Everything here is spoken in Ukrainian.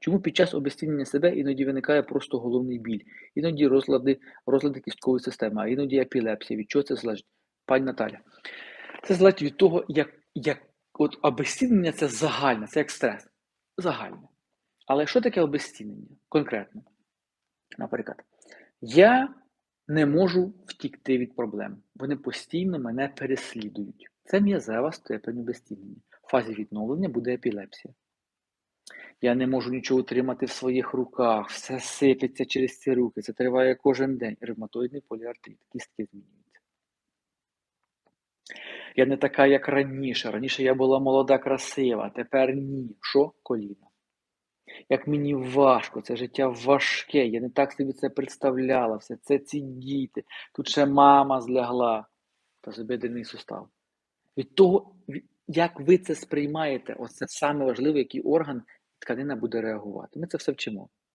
Чому під час обезцінення себе іноді виникає просто головний біль, іноді розлади, розлади кісткової системи, а іноді епілепсія. Від чого це залежить? Пані Наталя, це залежить від того, як, як от обезцінення це загальне, це як стрес. Загальне. Але що таке обезцінення? Конкретно. Наприклад, я не можу втікти від проблем. Вони постійно мене переслідують. Це м'язева степень обезцінення. В фазі відновлення буде епілепсія. Я не можу нічого утримати в своїх руках, все сипеться через ці руки, це триває кожен день. Ревматоїдний поліартрит, кістки змінюються. Я не така, як раніше. Раніше я була молода, красива, тепер ні. Що? Коліна. Як мені важко, це життя важке, я не так собі це представляла, все це ці діти, тут ще мама злягла, та забедений сустав. Від того, як ви це сприймаєте, оце який орган тканина буде реагувати. Ми це все вчимо.